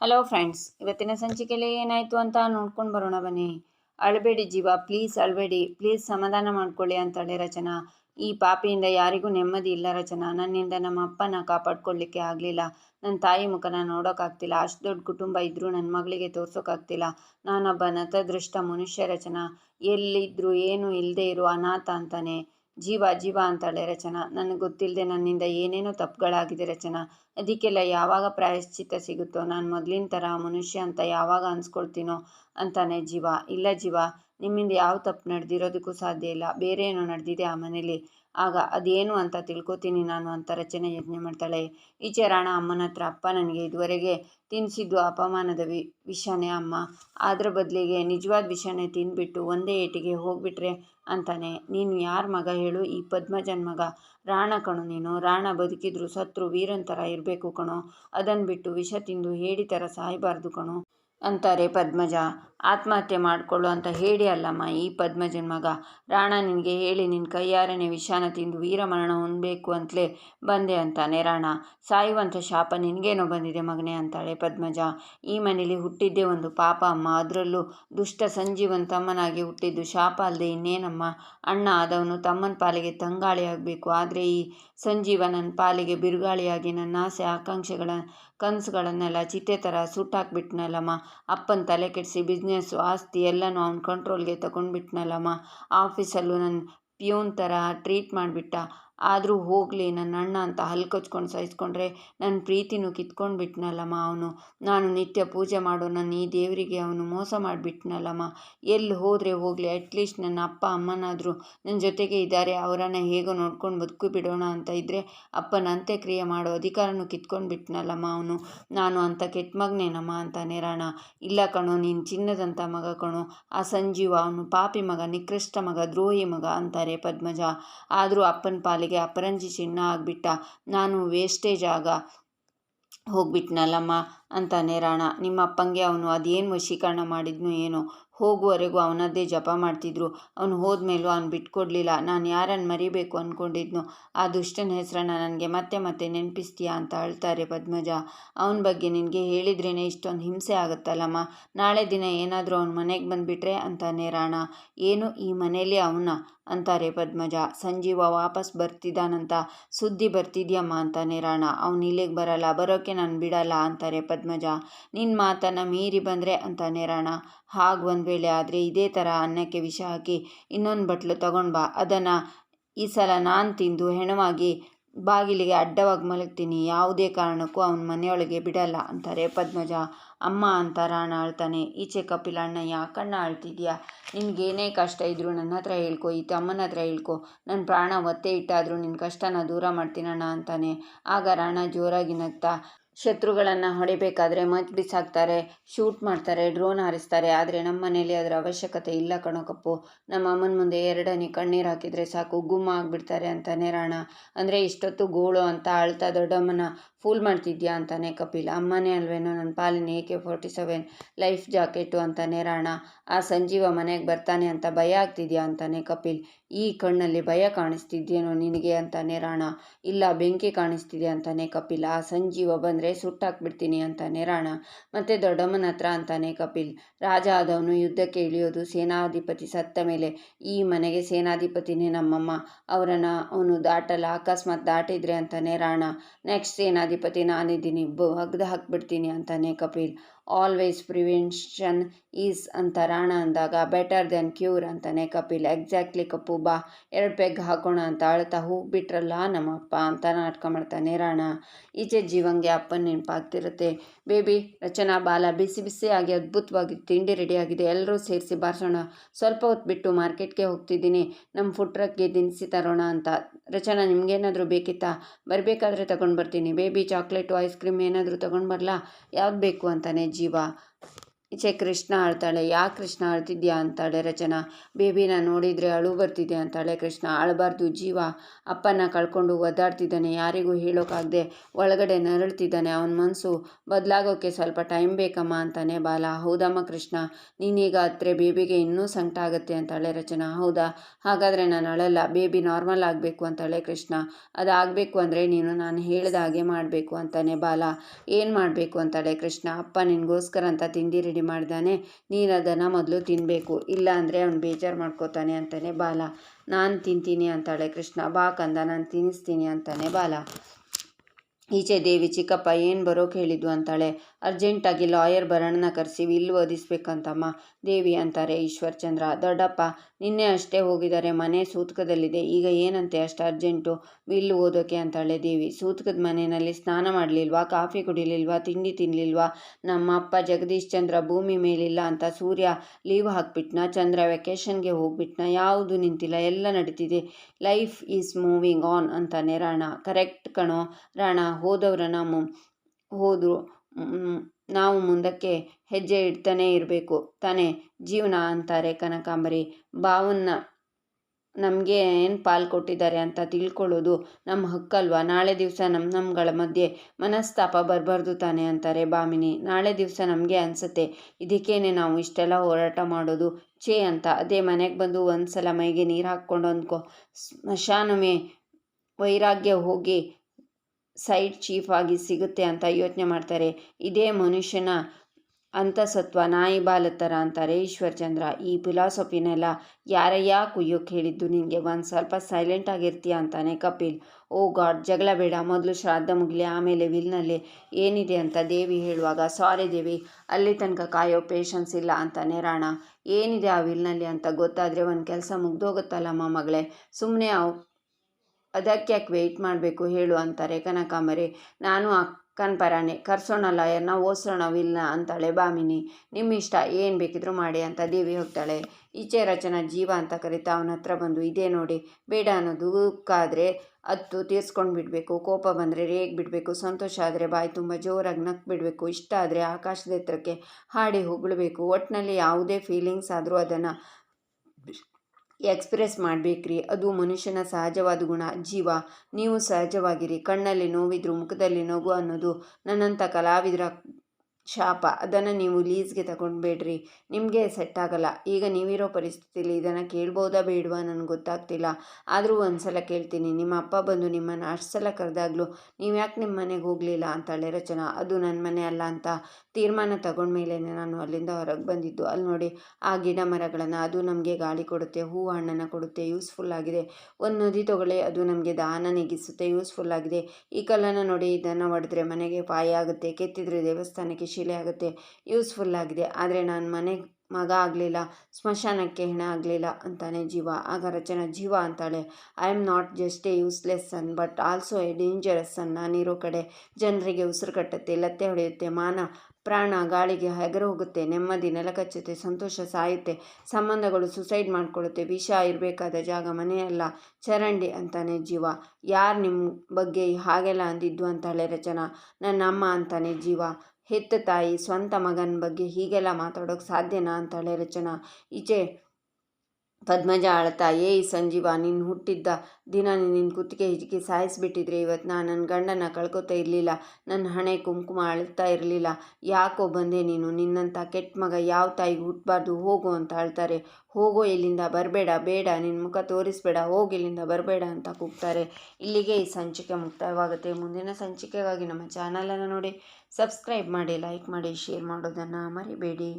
Hello friends ಇವತ್ತಿನ ಸಂಚಿಕೆಯಲ್ಲಿ ಏನಾಯಿತು ಅಂತ ನೋಡ್ಕೊಂಡು ಬರೋಣ ಬನ್ನಿ. ಅಳಬೇಡಿ ಜೀವ ಪ್ಲೀಸ್ ಅಳಬೇಡಿ. ಪ್ಲೀಸ್ ಸಮಾಧಾನ ಮಾಡ್ಕೊಳ್ಳಿ ಅಂತಾಳೆ ರಚನಾ. ಈ ಪಾಪಿಯಿಂದ ಯಾರಿಗೂ ನೆಮ್ಮದಿ ಇಲ್ಲ ರಚನಾ. ನನ್ನಿಂದ ನಮ್ಮ ಅಪ್ಪನ ಕಾಪಾಡ್ಕೊಳ್ಳಿಕ್ಕೆ ಆಗಲಿಲ್ಲ. ನನ್ನ ತಾಯಿ ಮುಖನ ನೋಡೋಕ್ಕಾಗ್ತಿಲ್ಲ ಅಷ್ಟು ದೊಡ್ಡ ಕುಟುಂಬ ಇದ್ದರೂ ನನ್ನ ಮಗಳಿಗೆ ತೋರ್ಸೋಕ್ಕಾಗ್ತಿಲ್ಲ ನಾನೊಬ್ಬ ನತದೃಷ್ಟ ಮನುಷ್ಯ ರಚನಾ. ಎಲ್ಲಿದ್ದರೂ ಏನು ಇಲ್ಲದೆ ಇರುವ ಅನಾಥ ಅಂತಾನೆ. ಜೀವ ಜೀವ ಅಂತಾಳೆ ರಚನಾ. ನನಗೆ ಗೊತ್ತಿಲ್ಲದೆ ನನ್ನಿಂದ ಏನೇನೋ ತಪ್ಪುಗಳಾಗಿದೆ ರಚನಾ. ಅದಕ್ಕೆಲ್ಲ ಯಾವಾಗ ಪ್ರಾಯಶ್ಚಿತ್ತ ಸಿಗುತ್ತೋ, ನಾನು ಮೊದಲಿನ ಥರ ಮನುಷ್ಯ ಅಂತ ಯಾವಾಗ ಅನ್ಸ್ಕೊಳ್ತೀನೋ ಅಂತಾನೆ ಜೀವ. ಇಲ್ಲ ಜೀವ, ನಿಮ್ಮಿಂದ ಯಾವ ತಪ್ಪು ನಡೆದಿರೋದಕ್ಕೂ ಸಾಧ್ಯ ಇಲ್ಲ. ಬೇರೆ ಏನೋ ನಡೆದಿದೆ ಆ ಮನೇಲಿ. ಆಗ ಅದೇನು ಅಂತ ತಿಳ್ಕೊತೀನಿ ನಾನು ಅಂತ ರಚನೆ ಯೋಚನೆ ಮಾಡ್ತಾಳೆ. ಈಚೆ ರಾಣ ಅಮ್ಮನ ಹತ್ರ ಅಪ್ಪ ನನಗೆ ಇದುವರೆಗೆ ತಿನ್ನಿಸಿದ್ದು ಅಪಮಾನದ ವಿ, ವಿಷನೇ ಅಮ್ಮ. ಅದರ ಬದಲಿಗೆ ನಿಜವಾದ ವಿಷನೇ ತಿಂದ್ಬಿಟ್ಟು ಒಂದೇ ಏಟಿಗೆ ಹೋಗ್ಬಿಟ್ರೆ ಅಂತಾನೆ. ನೀನು ಯಾರ ಮಗ ಹೇಳು? ಈ ಪದ್ಮಜನ್ ಮಗ ರಾಣ ಕಣು ನೀನು. ರಾಣ ಬದುಕಿದ್ರು ಸತ್ರು ವೀರನ್ ಥರ ಇರಬೇಕು ಕಣೋ. ಅದನ್ನು ಬಿಟ್ಟು ವಿಷ ತಿಂದು ಹೇಳಿ ಥರ ಸಾಯಬಾರ್ದು ಕಣೋ ಅಂತಾರೆ ಪದ್ಮಜ. ಆತ್ಮಹತ್ಯೆ ಮಾಡಿಕೊಳ್ಳು ಅಂತ ಹೇಳಿ ಅಲ್ಲಮ್ಮ, ಈ ಪದ್ಮಜನ ಮಗ ರಾಣ, ನಿನಗೆ ಹೇಳಿ ನಿನ್ನ ಕೈಯಾರನೆ ವಿಷಾನ ತಿಂದು ವೀರಮರಣ ಹೊಂದಬೇಕು ಅಂತಲೇ ಬಂದೆ ಅಂತಾನೆ ರಾಣ. ಸಾಯುವಂಥ ಶಾಪ ನಿನಗೇನೋ ಬಂದಿದೆ ಮಗನೇ ಅಂತಾಳೆ ಪದ್ಮಜ. ಈ ಮನೇಲಿ ಹುಟ್ಟಿದ್ದೇ ಒಂದು ಪಾಪ ಅಮ್ಮ. ಅದರಲ್ಲೂ ದುಷ್ಟ ಸಂಜೀವನ್ ತಮ್ಮನಾಗಿ ಹುಟ್ಟಿದ್ದು ಶಾಪ ಅಲ್ಲದೆ ಇನ್ನೇನಮ್ಮ? ಅಣ್ಣ ಆದವನು ತಮ್ಮನ ಪಾಲಿಗೆ ತಂಗಾಳಿ ಆಗಬೇಕು. ಆದರೆ ಈ ಸಂಜೀವ ನನ್ನ ಪಾಲಿಗೆ ಬಿರುಗಾಳಿಯಾಗಿ ನನ್ನ ಆಸೆ, ಆಕಾಂಕ್ಷೆಗಳ ಕನಸುಗಳನ್ನೆಲ್ಲ ಚಿತೆ ಥರ ಸುಟ್ಟಾಕ್ಬಿಟ್ನಲ್ಲಮ್ಮ. ಅಪ್ಪನ ತಲೆ ಕೆಡಿಸಿ ಬಿಸ್ನೆಸ್ಸು ಆಸ್ತಿ ಎಲ್ಲನೂ ಅವ್ನ ಕಂಟ್ರೋಲ್ಗೆ ತಗೊಂಡ್ಬಿಟ್ನಲ್ಲಮ್ಮ. ಆಫೀಸಲ್ಲೂ ನನ್ನ ಪ್ಯೂನ್ ಥರ ಟ್ರೀಟ್ ಮಾಡಿಬಿಟ್ಟ. ಆದರೂ ಹೋಗಲಿ ನನ್ನ ಅಣ್ಣ ಅಂತ ಹಲ್ಕೊಚ್ಕೊಂಡು ಸಹಿಸ್ಕೊಂಡ್ರೆ ನನ್ನ ಪ್ರೀತಿನೂ ಕಿತ್ಕೊಂಡು ಬಿಟ್ನಲ್ಲಮ್ಮ ಅವನು. ನಾನು ನಿತ್ಯ ಪೂಜೆ ಮಾಡೋ ನನ್ನ ಈ ದೇವರಿಗೆ ಅವನು ಮೋಸ ಮಾಡಿಬಿಟ್ನಲ್ಲಮ್ಮ. ಎಲ್ಲಿ ಹೋದರೆ ಹೋಗಲಿ ಅಟ್ಲೀಸ್ಟ್ ನನ್ನ ಅಪ್ಪ, ಅಮ್ಮನಾದರೂ ನನ್ನ ಜೊತೆಗೆ ಇದ್ದಾರೆ, ಅವರನ್ನು ಹೇಗೋ ನೋಡ್ಕೊಂಡು ಬದುಕು ಬಿಡೋಣ ಅಂತ ಇದ್ದರೆ ಅಪ್ಪನ ಅಂತ್ಯಕ್ರಿಯೆ ಮಾಡೋ ಅಧಿಕಾರನೂ ಕಿತ್ಕೊಂಡು ಬಿಟ್ನಲ್ಲಮ್ಮ ಅವನು. ನಾನು ಅಂತ ಕೆಟ್ಟ ಮಗನೇನಮ್ಮ ಅಂತ ನೇರಾಣ. ಇಲ್ಲ ಕಣೋ, ನೀನು ಚಿನ್ನದಂಥ ಮಗ ಕಣೋ. ಆ ಸಂಜೀವ ಅವನು ಪಾಪಿ ಮಗ, ನಿಕೃಷ್ಟ ಮಗ, ದ್ರೋಹಿ ಮಗ ಅಂತಾರೆ ಪದ್ಮಜ. ಆದರೂ ಅಪ್ಪನ ಪಾಲಿಗೆ ಅಪರಂಜಿ ಚಿನ್ನ ಆಗ್ಬಿಟ್ಟ. ನಾನು ವೇಸ್ಟೇಜ್ ಆಗ ಹೋಗ್ಬಿಟ್ನಲ್ಲಮ್ಮ, ಅಂತಾನೆ ರಾಣ. ನಿಮ್ಮ ಅಪ್ಪಂಗೆ ಅವನು ಅದೇನು ವಶೀಕರಣ ಮಾಡಿದ್ನು ಏನೋ. ಹೋಗುವವರೆಗೂ ಅವನದ್ದೇ ಜಪ ಮಾಡ್ತಿದ್ರು. ಅವನು ಹೋದ್ಮೇಲೂ ಅವನು ಬಿಟ್ಕೊಡ್ಲಿಲ್ಲ. ನಾನು ಯಾರನ್ನು ಮರಿಬೇಕು ಅಂದ್ಕೊಂಡಿದ್ನೋ ಆ ದುಷ್ಟನ ಹೆಸರನ್ನು ನನಗೆ ಮತ್ತೆ ಮತ್ತೆ ನೆನಪಿಸ್ತೀಯಾ ಅಂತ ಅಳ್ತಾರೆ ಪದ್ಮಜ. ಅವನ ಬಗ್ಗೆ ನಿನಗೆ ಹೇಳಿದ್ರೇ ಇಷ್ಟೊಂದು ಹಿಂಸೆ ಆಗುತ್ತಲ್ಲಮ್ಮ. ನಾಳೆ ದಿನ ಏನಾದರೂ ಅವನ ಮನೆಗೆ ಬಂದುಬಿಟ್ರೆ ಅಂತಾನೆ ರಾಣ. ಏನು ಈ ಮನೇಲಿ ಅವನ? ಅಂತಾರೆ ಪದ್ಮಜ. ಸಂಜೀವ ವಾಪಸ್ ಬರ್ತಿದ್ದಾನಂತ ಸುದ್ದಿ ಬರ್ತಿದ್ಯಮ್ಮ ಅಂತಾನೆ ರಾಣ. ಅವನು ಇಲ್ಲಿಗೆ ಬರಲ್ಲ ಬರೋಕ್ಕೆ ನಾನು ಬಿಡಲ್ಲ ಅಂತಾರೆ ಪದ್ಮಜ. ನಿನ್ನ ಮಾತನ್ನು ಮೀರಿ ಬಂದರೆ ಅಂತಾನೆ ರಾಣ. ಹಾಗೆ ಒಂದು ವೇಳೆ ಆದರೆ ಇದೇ ಥರ ಅನ್ನಕ್ಕೆ ವಿಷ ಹಾಕಿ ಇನ್ನೊಂದು ಬಟ್ಲು ತಗೊಂಡು ಬಾ. ಅದನ್ನು ಈ ಸಲ ನಾನು ತಿಂದು ಹೆಣವಾಗಿ ಬಾಗಿಲಿಗೆ ಅಡ್ಡವಾಗಿ ಮಲಗ್ತೀನಿ. ಯಾವುದೇ ಕಾರಣಕ್ಕೂ ಅವನ ಮನೆಯೊಳಗೆ ಬಿಡಲ್ಲ ಅಂತಾರೆ ಪದ್ಮಜ. ಅಮ್ಮ ಅಂತ ರಾಣ ಅಳ್ತಾನೆ. ಈಚೆ ಕಪಿಲ ಅಣ್ಣ ಯಾಕಣ್ಣ ಅಳ್ತಿದ್ಯಾ? ನಿನಗೇನೇ ಕಷ್ಟ ಇದ್ದರೂ ನನ್ನ ಹತ್ರ ಹೇಳ್ಕೊ ಈ ತಮ್ಮನ ಹತ್ರ ಹೇಳ್ಕೊ. ನನ್ನ ಪ್ರಾಣ ಒತ್ತೆ ಇಟ್ಟಾದರೂ ನಿನ್ನ ಕಷ್ಟನ ದೂರ ಮಾಡ್ತೀನಣ್ಣ ಅಂತಾನೆ. ಆಗ ರಾಣ ಜೋರಾಗಿ ನಗ್ತಾ ಶತ್ರುಗಳನ್ನು ಹೊಡಿಬೇಕಾದ್ರೆ ಮದ್ದು ಬಿಸಾಕ್ತಾರೆ ಶೂಟ್ ಮಾಡ್ತಾರೆ ಡ್ರೋನ್ ಹಾರಿಸ್ತಾರೆ. ಆದರೆ ನಮ್ಮ ಮನೇಲಿ ಅದರ ಅವಶ್ಯಕತೆ ಇಲ್ಲ ಕಣೋ ಕಪ್ಪು. ನಮ್ಮ ಅಮ್ಮನ ಮುಂದೆ ಎರಡನೇ ಕಣ್ಣೀರು ಹಾಕಿದರೆ ಸಾಕು ಗುಮ್ಮ ಆಗಿಬಿಡ್ತಾರೆ ಅಂತಾನೆ ರಾಣ. ಅಂದರೆ ಇಷ್ಟೊತ್ತು ಗೋಳು ಅಂತ ಅಳ್ತಾ ದೊಡ್ಡಮ್ಮನ, ಫೂಲ್ ಮಾಡ್ತಿದ್ಯಾ? ಅಂತಾನೆ ಕಪಿಲ್. ಅಮ್ಮನೇ ಅಲ್ವೇನೋ ನನ್ನ ಪಾಲಿನ A K forty seven life jacket ಅಂತಾನೆ ರಾಣ. ಆ ಸಂಜೀವ ಮನೆಗೆ ಬರ್ತಾನೆ ಅಂತ ಭಯ ಆಗ್ತಿದ್ಯಾ? ಅಂತಾನೆ ಕಪಿಲ್. ಈ ಕಣ್ಣಲ್ಲಿ ಭಯ ಕಾಣಿಸ್ತಿದ್ಯೇನೋ ನಿನಗೆ? ಅಂತಾನೆ ರಾಣ. ಇಲ್ಲ, ಬೆಂಕಿ ಕಾಣಿಸ್ತಿದೆ, ಅಂತಾನೆ ಕಪಿಲ್. ಆ ಸಂಜೀವ ಬಂದರೆ ಸುಟ್ಟಾಕ್ಬಿಡ್ತೀನಿ ಅಂತಾನೆ ರಾಣ. ಮತ್ತೆ ದೊಡ್ಡಮ್ಮನ ಹತ್ರ ಅಂತಾನೆ ಕಪಿಲ್. ರಾಜ ಆದವನು ಯುದ್ಧಕ್ಕೆ ಇಳಿಯೋದು ಸೇನಾಧಿಪತಿ ಸತ್ತ ಮೇಲೆ. ಈ ಮನೆಗೆ ಸೇನಾಧಿಪತಿನೇ ನಮ್ಮಮ್ಮ. ಅವರನ್ನು ಅವನು ದಾಟಲ್ಲ, ಅಕಸ್ಮಾತ್ ದಾಟಿದ್ರೆ ಅಂತಾನೆ ರಾಣ. ನೆಕ್ಸ್ಟ್ ಸೇನಾಧಿಪತಿ ನಾನಿದ್ದೀನಿ ಬಗ್ದು ಹಾಕ್ಬಿಡ್ತೀನಿ ಅಂತಾನೆ ಕಪಿಲ್. ಆಲ್ವೇಸ್ ಪ್ರಿವೆನ್ಷನ್ ಈಸ್ ಅಂತ ರಾಣ ಅಂದಾಗ ಬೆಟರ್ ದೆನ್ ಕ್ಯೂರ್ ಅಂತಾನೆ ಕಪಿಲ್. ಎಕ್ಸಾಕ್ಟ್ಲಿ ಕಪ್ಪು, ಬಾ, ಎರಡು ಪೆಗ್ ಹಾಕೋಣ ಅಂತ ಅಳ್ತಾ ಹೋಗ್ಬಿಟ್ರಲ್ಲ ನಮ್ಮಪ್ಪ ಅಂತ ನಾಟಕ ಮಾಡ್ತಾನೆ ರಾಣ. ಈಚೆ ಜೀವಂಗೆ ಅಪ್ಪನ ನೆನಪಾಗ್ತಿರುತ್ತೆ. ಬೇಬಿ ರಚನಾ, ಬಾಲ, ಬಿಸಿ ಬಿಸಿ ಆಗಿ ಅದ್ಭುತವಾಗಿ ತಿಂಡಿ ರೆಡಿಯಾಗಿದೆ. ಎಲ್ಲರೂ ಸೇರಿಸಿ ಬಾರಿಸೋಣ. ಸ್ವಲ್ಪ ಹೊತ್ತು ಬಿಟ್ಟು ಮಾರ್ಕೆಟ್ಗೆ ಹೋಗ್ತಿದ್ದೀನಿ. ನಮ್ಮ ಫುಡ್ ಟ್ರಕ್ಗೆ ದಿನಸಿ ತರೋಣ ಅಂತ. ರಚನಾ, ನಿಮಗೇನಾದರೂ ಬೇಕಿತ್ತಾ? ಬರಬೇಕಾದ್ರೆ ತಗೊಂಡು ಬರ್ತೀನಿ ಬೇಬಿ ಚಾಕ್ಲೇಟು ಐಸ್ ಕ್ರೀಮ್ ಏನಾದರೂ ತಗೊಂಡು ಬರಲಾ ಯಾವ್ದು ಬೇಕು ಅಂತಾನೆ ಜೀವ ಈಚೆ ಕೃಷ್ಣ ಅಳ್ತಾಳೆ ಯಾಕೆ ಕೃಷ್ಣ ಅಳ್ತಿದ್ಯಾ ಅಂತಾಳೆ ರಚನಾ. ಬೇಬಿನ ನೋಡಿದರೆ ಅಳು ಬರ್ತಿದೆ ಅಂತಾಳೆ ಕೃಷ್ಣ. ಅಳಬಾರ್ದು ಜೀವ. ಅಪ್ಪನ ಕಳ್ಕೊಂಡು ಒದ್ದಾಡ್ತಿದ್ದಾನೆ. ಯಾರಿಗೂ ಹೇಳೋಕ್ಕಾಗದೆ ಒಳಗಡೆ ನರಳ್ತಿದ್ದಾನೆ ಅವನ ಮನಸ್ಸು ಬದಲಾಗೋಕ್ಕೆ ಸ್ವಲ್ಪ ಟೈಮ್ ಬೇಕಮ್ಮ ಅಂತಾನೆ ಬಾಲ. ಹೌದಮ್ಮ ಕೃಷ್ಣ. ನೀನೀಗ ಹತ್ತಿರ ಬೇಬಿಗೆ ಇನ್ನೂ ಸಂಕಟ ಆಗುತ್ತೆ ಅಂತಾಳೆ ರಚನಾ. ಹೌದಾ? ಹಾಗಾದರೆ ನಾನು ಅಳಲ್ಲ. ಬೇಬಿ ನಾರ್ಮಲ್ ಆಗಬೇಕು ಅಂತಾಳೆ ಕೃಷ್ಣ. ಅದಾಗಬೇಕು ಅಂದರೆ ನೀನು ನಾನು ಹೇಳಿದ ಹಾಗೆ ಮಾಡಬೇಕು ಅಂತಾನೆ ಬಾಲ. ಏನು ಮಾಡಬೇಕು ಅಂತಾಳೆ ಕೃಷ್ಣ. ಅಪ್ಪ ನಿನಗೋಸ್ಕರ ಅಂತ ತಿಂಡಿ ಮಾಡಿದಾನೆ. ನೀನು ಅದನ್ನು ಮೊದಲು ತಿನ್ನಬೇಕು ಇಲ್ಲ ಅಂದರೆ ಅವ್ನು ಬೇಜಾರು ಮಾಡ್ಕೋತಾನೆ ಅಂತಾನೆ ಬಾಲ. ನಾನು ತಿಂತೀನಿ ಅಂತಾಳೆ ಕೃಷ್ಣ. ಬಾ ಕಂದ, ನಾನು ತಿನ್ನಿಸ್ತೀನಿ ಅಂತಾನೆ ಬಾಲ. ಈಚೆ ದೇವಿ ಚಿಕ್ಕಪ್ಪ ಏನು ಬರೋಕೆ ಹೇಳಿದ್ದು ಅಂತಾಳೆ. ಅರ್ಜೆಂಟಾಗಿ ಲಾಯರ್ ಭರಣನ ಕರೆಸಿ ವಿಲ್ ಓದಿಸ್ಬೇಕಂತಮ್ಮ. ದೇವಿ ಅಂತಾರೆ, ಈಶ್ವರ್ ಚಂದ್ರ, ದೊಡ್ಡಪ್ಪ, ನಿನ್ನೆ ಅಷ್ಟೇ ಹೋಗಿದ್ದಾರೆ, ಮನೆ ಸೂತಕದಲ್ಲಿದೆ, ಈಗ ಏನಂತೆ ಅಷ್ಟು ಅರ್ಜೆಂಟು? ವಿಲ್ ಓದೋಕೆ ಅಂತಾಳೆ ದೇವಿ. ಸೂತಕದ ಮನೆಯಲ್ಲಿ ಸ್ನಾನ ಮಾಡಲಿಲ್ವಾ, ಕಾಫಿ ಕುಡಿಲಿಲ್ವಾ, ತಿಂಡಿ ತಿನ್ನಲಿಲ್ವಾ ನಮ್ಮ ಅಪ್ಪ ಜಗದೀಶ್ ಚಂದ್ರ ಭೂಮಿ ಮೇಲಿಲ್ಲ ಅಂತ ಸೂರ್ಯ ಲೀವ್ ಹಾಕ್ಬಿಟ್ನಾ, ಚಂದ್ರ ವೆಕೇಷನ್ಗೆ ಹೋಗ್ಬಿಟ್ನ, ಯಾವುದು ನಿಂತಿಲ್ಲ, ಎಲ್ಲ ನಡೀತಿದೆ. ಲೈಫ್ ಈಸ್ ಮೂವಿಂಗ್ ಆನ್ ಅಂತಾನೆ ರಾಣ. ಕರೆಕ್ಟ್ ಕಣೋ ರಾಣ ಹೋದವ್ರನ್ನ ಮು, ಹೋದರು ನಾವು ಮುಂದಕ್ಕೆ ಹೆಜ್ಜೆ ಇಡ್ತಾನೇ ಇರಬೇಕು. ತಾನೇ ಜೀವನ ಅಂತಾರೆ ಕನಕಾಂಬರಿ. ಬಾವನ್ನ ನಮಗೆ ಏನು ಪಾಲು ಕೊಟ್ಟಿದ್ದಾರೆ ಅಂತ ತಿಳ್ಕೊಳ್ಳೋದು ನಮ್ಮ ಹಕ್ಕಲ್ವಾ? ನಾಳೆ ದಿವಸ ನಮ್ಮ ನಮ್ಮಗಳ ಮಧ್ಯೆ ಮನಸ್ತಾಪ ಬರಬಾರ್ದು ತಾನೆ ಅಂತಾರೆ ಬಾಮಿನಿ. ನಾಳೆ ದಿವಸ ನಮಗೆ ಅನಿಸುತ್ತೆ, ಇದಕ್ಕೇನೆ ನಾವು ಇಷ್ಟೆಲ್ಲ ಹೋರಾಟ ಮಾಡೋದು ಛೇ ಅಂತ. ಅದೇ ಮನೆಗೆ ಬಂದು ಒಂದು ಸಲ ಮೈಗೆ ನೀರು ಹಾಕ್ಕೊಂಡು ಅಂದ್ಕೋ. ಸ್ಮಶಾನವೇ ವೈರಾಗ್ಯ ಹೋಗಿ ಸೈಡ್ ಚೀಫ್ ಆಗಿ ಸಿಗುತ್ತೆ ಅಂತ ಯೋಚನೆ ಮಾಡ್ತಾರೆ. ಇದೇ ಮನುಷ್ಯನ ಅಂತಸತ್ವ, ನಾಯಿ ಬಾಲತರ ಅಂತಾರೆ ಈಶ್ವರ್ ಚಂದ್ರ ಈ ಫಿಲಾಸಫಿನೆಲ್ಲ ಯಾರಯ್ಯ ಕುಯ್ಯೋಕ್ಕೆ ಹೇಳಿದ್ದು? ನಿನಗೆ ಒಂದು ಸ್ವಲ್ಪ ಸೈಲೆಂಟ್ ಆಗಿರ್ತೀಯ ಅಂತಾನೆ ಕಪಿಲ್. ಓ ಗಾಡ್, ಜಗಳ ಬೇಡ. ಮೊದಲು ಶ್ರಾದ್ದ ಮುಗಲಿ, ಆಮೇಲೆ ವಿಲ್ನಲ್ಲಿ ಏನಿದೆ ಅಂತ ದೇವಿ ಹೇಳುವಾಗ, ಸಾರಿ ದೇವಿ, ಅಲ್ಲಿ ತನಕ ಕಾಯೋ ಪೇಷನ್ಸ್ ಇಲ್ಲ ಅಂತಾನೆ ರಾಣ. ಏನಿದೆ ಆ ವಿಲ್ನಲ್ಲಿ ಅಂತ ಗೊತ್ತಾದರೆ ಒಂದು ಕೆಲಸ ಮುಗ್ದೋಗುತ್ತಲ್ಲಮ್ಮ ಮಗಳೇ? ಸುಮ್ಮನೆ ಅದಕ್ಕೆ ಯಾಕೆ ವೆಯ್ಟ್ ಮಾಡಬೇಕು ಹೇಳು ಅಂತಾರೆ ಕನಕಾಂಬರಿ. ನಾನು ಅಕ್ಕನ ಪರಾನೆ. ಕರ್ಸೋಣಲ್ಲ ಲಾಯರ್ನ ಓಸೋಣವಿಲ್ಲ ಅಂತಾಳೆ ಬಾಮಿನಿ. ನಿಮ್ಮ ಇಷ್ಟ. ಏನು ಬೇಕಿದ್ರೂ ಮಾಡಿ ಅಂತ ದೇವಿ ಹೋಗ್ತಾಳೆ. ಈಚೆ ರಚನ ಜೀವ ಅಂತ ಕರಿತಾ ಅವನ ಹತ್ರ ಬಂದು, ಇದೇ ನೋಡಿ. ಬೇಡ ಅನ್ನೋದು ದುಃಖಾದರೆ ಹತ್ತು ತೀರ್ಸ್ಕೊಂಡು ಬಿಡಬೇಕು. ಕೋಪ ಬಂದರೆ ರೇಗ್ ಬಿಡಬೇಕು. ಸಂತೋಷ ಆದರೆ ಬಾಯಿ ತುಂಬ ಜೋರಾಗಿ ನಕ್ ಬಿಡಬೇಕು. ಇಷ್ಟ ಆದರೆ ಆಕಾಶದ ಎತ್ತರಕ್ಕೆ ಹಾಡಿ ಹೊಗಳಬೇಕು. ಒಟ್ಟಿನಲ್ಲಿ ಯಾವುದೇ ಫೀಲಿಂಗ್ಸ್ ಆದರೂ ಅದನ್ನು ಎಕ್ಸ್ಪ್ರೆಸ್ ಮಾಡಬೇಕ್ರಿ. ಅದು ಮನುಷ್ಯನ ಸಹಜವಾದ ಗುಣ. ಜೀವ, ನೀವು ಸಹಜವಾಗಿರಿ. ಕಣ್ಣಲ್ಲಿ ನೋವಿದ್ರು ಮುಖದಲ್ಲಿ ನಗು ಅನ್ನೋದು ನನ್ನಂಥ ಕಲಾವಿದರ ಶಾಪ, ಅದನ್ನು ನೀವು ಲೀಸ್ಗೆ ತಗೊಂಡ್ಬೇಡ್ರಿ. ನಿಮಗೆ ಸೆಟ್ ಆಗಲ್ಲ. ಈಗ ನೀವಿರೋ ಪರಿಸ್ಥಿತಿಲಿ ಇದನ್ನು ಕೇಳ್ಬೋದಾ ಬೇಡವಾ ನನಗೆ ಗೊತ್ತಾಗ್ತಿಲ್ಲ. ಆದರೂ ಒಂದು ಸಲ ಕೇಳ್ತೀನಿ. ನಿಮ್ಮ ಅಪ್ಪ ಬಂದು ನಿಮ್ಮನ್ನು ಅಷ್ಟು ಸಲ ಕರೆದಾಗಲೂ ನೀವು ಯಾಕೆ ನಿಮ್ಮ ಮನೆಗೆ ಹೋಗಲಿಲ್ಲ ಅಂತಾಳೆ ರಚನಾ ಅದು ನನ್ನ ಮನೆ ಅಲ್ಲ ಅಂತ ತೀರ್ಮಾನ ತಗೊಂಡ್ಮೇಲೆ ನಾನು ಅಲ್ಲಿಂದ ಹೊರಗೆ ಬಂದಿದ್ದು. ಅಲ್ಲಿ ನೋಡಿ, ಆ ಗಿಡ ಮರಗಳನ್ನು ಅದು ನಮಗೆ ಗಾಳಿ ಕೊಡುತ್ತೆ ಹೂ ಹಣ್ಣನ್ನು ಕೊಡುತ್ತೆ, ಯೂಸ್ಫುಲ್ ಆಗಿದೆ. ಒಂದು ನದಿ ತೊಗೊಳ್ಳಿ, ಅದು ನಮಗೆ ದಾನ ನೆಗಿಸುತ್ತೆ, ಯೂಸ್ಫುಲ್ ಆಗಿದೆ. ಈ ಕಲ್ಲನ್ನು ನೋಡಿ ಇದನ್ನು ಹೊಡೆದ್ರೆ ಮನೆಗೆ ಪಾಯ ಆಗುತ್ತೆ. ಕೆತ್ತಿದ್ರೆ ದೇವಸ್ಥಾನಕ್ಕೆ ಶಿಲೆ ಆಗುತ್ತೆ, ಯೂಸ್ಫುಲ್ ಆಗಿದೆ. ಆದರೆ ನಾನು ಮನೆ ಮಗ ಆಗಲಿಲ್ಲ, ಸ್ಮಶಾನಕ್ಕೆ ಹೆಣ ಆಗಲಿಲ್ಲ ಅಂತಾನೆ ಜೀವ. ಆಗ ರಚನಾ ಜೀವ ಅಂತಾಳೆ. I am not just a useless son but also a dangerous son ನಾನಿರೋ ಕಡೆ ಜನರಿಗೆ ಉಸಿರು ಕಟ್ಟುತ್ತೆ, ಲತ್ತೆ ಹೊಡೆಯುತ್ತೆ, ಮಾನ, ಪ್ರಾಣ ಗಾಳಿಗೆ ಹೆಗರು ಹೋಗುತ್ತೆ, ನೆಮ್ಮದಿ, ನೆಲಕಚ್ಚುತ್ತೆ, ಸಂತೋಷ ಸಾಯುತ್ತೆ, ಸಂಬಂಧಗಳು ಸುಸೈಡ್ ಮಾಡಿಕೊಳ್ಳುತ್ತೆ, ವಿಷ ಇರಬೇಕಾದ ಜಾಗ ಮನೆಯಲ್ಲ ಚರಂಡಿ ಅಂತಾನೆ ಜೀವ. ಯಾರು ನಿಮ್ಮ ಬಗ್ಗೆ ಹಾಗೆಲ್ಲ ಅಂದಿದ್ದು ಅಂತಾಳೆ ರಚನಾ. ನನ್ನ ಅಮ್ಮ ಅಂತಾನೆ ಜೀವ. ಹೆತ್ತ ತಾಯಿ ಸ್ವಂತ ಮಗನ ಬಗ್ಗೆ ಹೀಗೆಲ್ಲ ಮಾತಾಡೋಕೆ ಸಾಧ್ಯನಾ ಅಂತಾಳೆ ರಚನಾ. ಈಚೆ ಪದ್ಮಜ ಅಳ್ತಾ ಏಯ್ ಸಂಜೀವ. ನೀನು ಹುಟ್ಟಿದ್ದ ದಿನ ನಿನ್ನ ಕುತ್ತಿಗೆ ಹಿಜಿಕೆ ಸಾಯಿಸಿಬಿಟ್ಟಿದ್ರೆ ಇವತ್ತು ನಾನು ನನ್ನ ಗಂಡನ ಕಳ್ಕೊತಾ ಇರಲಿಲ್ಲ ನನ್ನ ಹಣೆ ಕುಂಕುಮ ಅಳ್ತಾ ಇರಲಿಲ್ಲ. ಯಾಕೋ ಬಂದೆ ನೀನು ನಿನ್ನಂಥ ಕೆಟ್ಟ ಮಗ ಯಾವ ತಾಯಿಗೆ ಹುಟ್ಟಬಾರ್ದು ಹೋಗು ಅಂತ ಅಳ್ತಾರೆ. ಹೋಗೋ ಇಲ್ಲಿಂದ ಬರಬೇಡ, ಬೇಡ ನಿನ್ನ ಮುಖ ತೋರಿಸ್ಬೇಡ, ಹೋಗಿ ಇಲ್ಲಿಂದ ಬರಬೇಡ ಅಂತ ಕೂಗ್ತಾರೆ. ಇಲ್ಲಿಗೆ ಈ ಸಂಚಿಕೆ ಮುಕ್ತಾಯವಾಗುತ್ತೆ ಮುಂದಿನ ಸಂಚಿಕೆಗಾಗಿ ನಮ್ಮ ಚಾನಲನ್ನು ನೋಡಿ, ಸಬ್ಸ್ಕ್ರೈಬ್ ಮಾಡಿ, ಲೈಕ್ ಮಾಡಿ, ಶೇರ್ ಮಾಡೋದನ್ನು ಮರಿಬೇಡಿ.